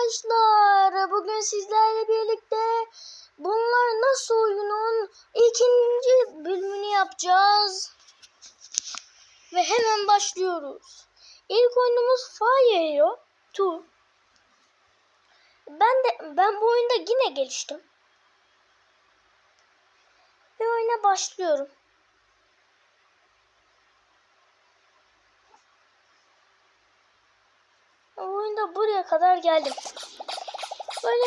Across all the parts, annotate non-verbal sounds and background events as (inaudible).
arkadaşlar. Bugün sizlerle birlikte bunlar nasıl oyunun ikinci bölümünü yapacağız. Ve hemen başlıyoruz. İlk oyunumuz Fire Hero 2. Ben de ben bu oyunda yine geliştim. Ve oyuna başlıyorum. Oyunda buraya kadar geldim. Böyle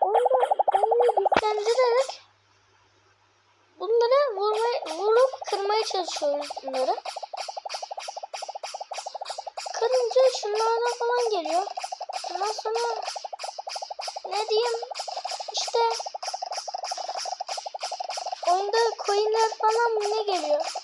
oyunda kendini güçlendirerek bunları vurmaya, vurup kırmaya çalışıyoruz bunları. Kırınca şunlardan falan geliyor. Ondan sonra ne diyeyim işte oyunda coinler falan ne geliyor?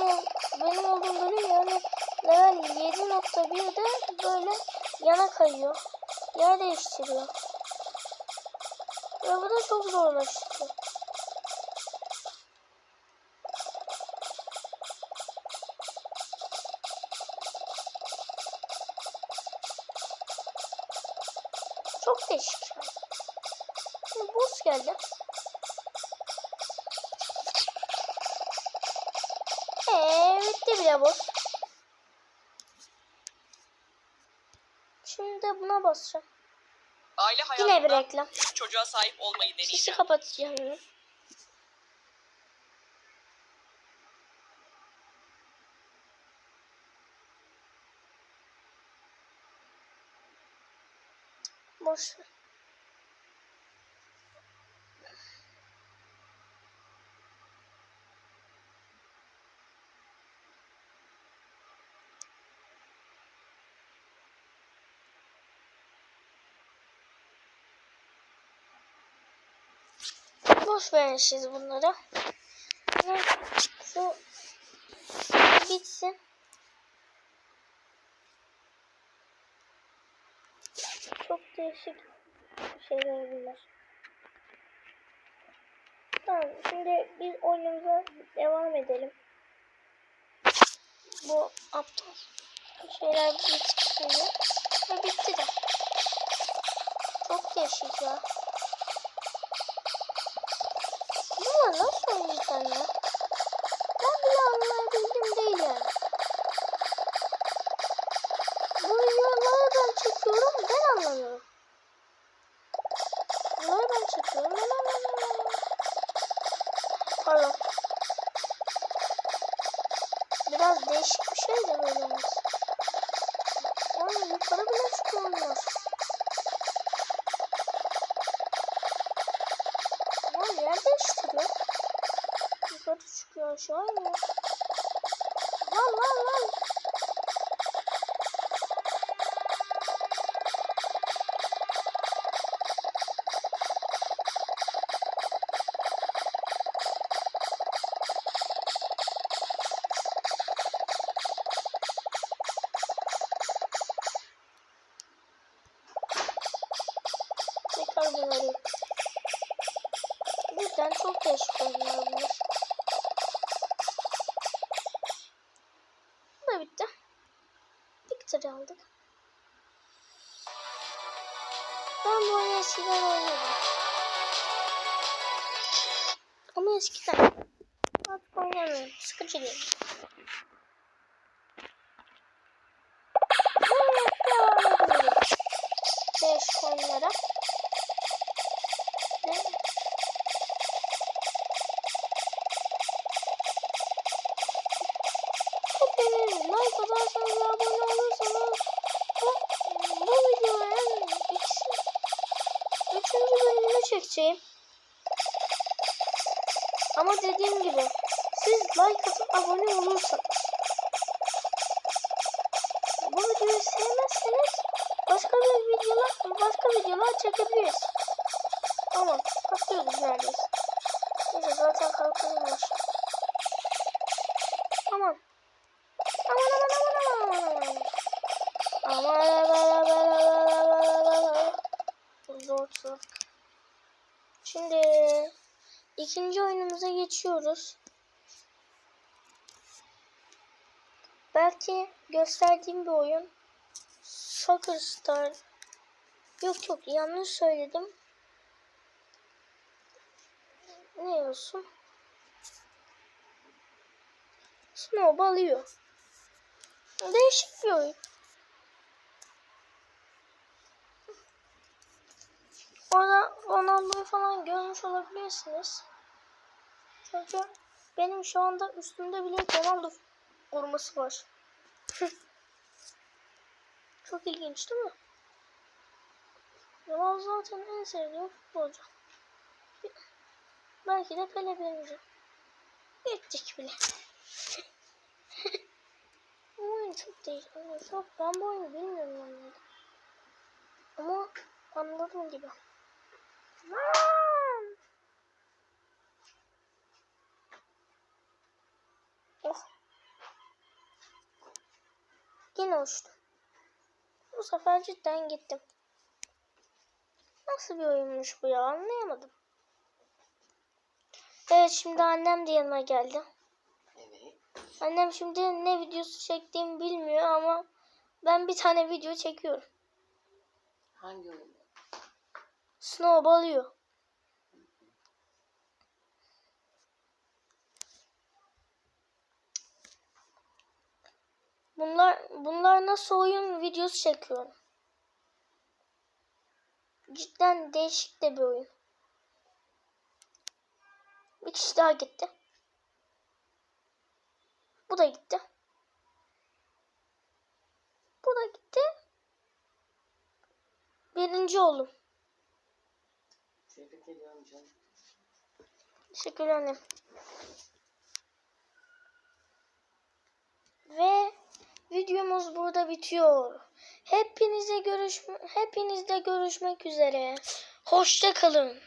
Benim benim olduğum bölüm yani level 7.1'de böyle yana kayıyor. Yer değiştiriyor. Ve bu da çok zorlaştı. Çok değişik. Şimdi boss geldi. Bitti bile boss. Şimdi buna basacağım. Aile Yine bir reklam. çocuğa sahip olmayı Sesi deneyeceğim. kapatacağım. hemen. Boş ver. Boş verin siz bunları. Ve şu bitsin. Çok değişik şeyler bunlar. Tamam şimdi biz oyunumuza devam edelim. Bu aptal şeyler bitti şimdi. Ve bitti de. Çok değişik ya. Bunlar nasıl oynayacağım ya? Ben bile anlayabildim değil yani. Bu videoları ben çekiyorum ben anlamıyorum. Bunları ben çekiyorum ben anlamıyorum. Pardon. Biraz değişik bir şey de böyle olması. Yani yukarı bile çıkıyorlar. Lan yer değiştiriyor. Yukarı çıkıyor aşağı iniyor. Lan lan lan. Tekrar bunları. Cidden çok oyunlar bunlar. Bu da bitti. Victory aldık. Ben bu oyunu eskiden oynadım. Ama eskiden. Artık oynamıyorum. Sıkıcı geliyor. Evet, devam edelim. Beş konulara. Ve Hepiniz like atarsanız ve abone olursanız bu, bu videonun ikisi, üçüncü bölümünü çekeceğim. Ama dediğim gibi siz like atıp abone olursanız bu videoyu sevmezseniz başka bir videolar başka videolar çekebiliriz. Tamam kalkıyoruz neredeyse. Şimdi ikinci oyunumuza geçiyoruz. Belki gösterdiğim bir oyun. Soccer Star. Yok yok yanlış söyledim. Ne olsun? Snowball yiyor. Değişik bir oyun. Ronaldo'yu falan görmüş olabilirsiniz. Çünkü benim şu anda üstümde bile Ronaldo forması var. (laughs) Çok ilginç değil mi? Ronaldo zaten en sevdiğim futbolcu. Belki de Pele birinci. Gittik bile. (laughs) Bu oyun çok değişik. Çok, ben bu oyunu bilmiyorum. Ama anladım gibi. Oh. Yine uçtum. Bu sefer cidden gittim. Nasıl bir oyunmuş bu ya anlayamadım. Evet şimdi annem de yanıma geldi. Evet. Annem şimdi ne videosu çektiğimi bilmiyor ama ben bir tane video çekiyorum. Hangi oyun? Snowball yiyor. Bunlar bunlar nasıl oyun videosu çekiyorum. Cidden değişik de bir oyun. Bir kişi daha gitti. Bu da gitti. Bu da gitti. Birinci oldum. Tebrik ediyorum canım. Teşekkür ederim. Ve videomuz burada bitiyor. Hepinize görüş hepinizle görüşmek üzere. Hoşça kalın.